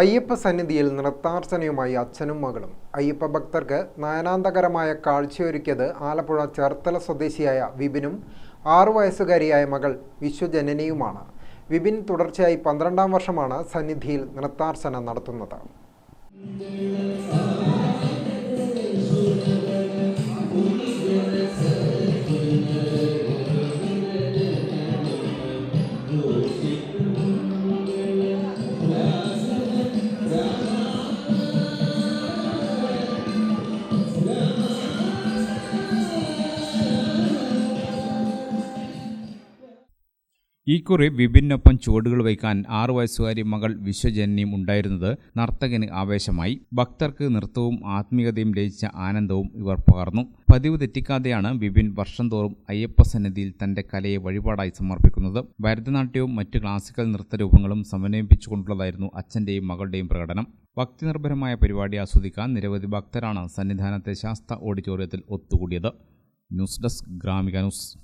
അയ്യപ്പ സന്നിധിയിൽ നൃത്താർച്ചനയുമായി അച്ഛനും മകളും. അയ്യപ്പ ഭക്തർക്ക് നയനാന്തകരമായ കാഴ്ചയൊരുക്കിയത് ആലപ്പുഴ ചേർത്തല സ്വദേശിയായ വിപിനും ആറു വയസ്സുകാരിയായ മകൾ വിശ്വജനനിയുമാണ്. വിപിൻ തുടർച്ചയായി പന്ത്രണ്ടാം വർഷമാണ് സന്നിധിയിൽ നൃത്താർച്ചന നടത്തുന്നത്. ഇക്കുറി വിപിനൊപ്പം ചുവടുകൾ വയ്ക്കാൻ ആറു വയസ്സുകാരി മകൾ വിശ്വജനനിയും ഉണ്ടായിരുന്നത് നർത്തകന് ആവേശമായി. ഭക്തർക്ക് നൃത്തവും ആത്മീയതയും ലയിച്ച ആനന്ദവും ഇവർ പകർന്നു. പതിവ് തെറ്റിക്കാതെയാണ് വിപിൻ വർഷം തോറും അയ്യപ്പ സന്നിധിയിൽ തന്റെ കലയെ വഴിപാടായി സമർപ്പിക്കുന്നത്. ഭരതനാട്യവും മറ്റ് ക്ലാസിക്കൽ നൃത്ത രൂപങ്ങളും സമന്വയിപ്പിച്ചുകൊണ്ടുള്ളതായിരുന്നു അച്ഛന്റെയും മകളുടെയും പ്രകടനം. ഭക്തിനിർഭരമായ പരിപാടി ആസ്വദിക്കാൻ നിരവധി ഭക്തരാണ് സന്നിധാനത്തെ ശാസ്ത്ര ഓഡിറ്റോറിയത്തിൽ ഒത്തുകൂടിയത്. News desk Gramika news.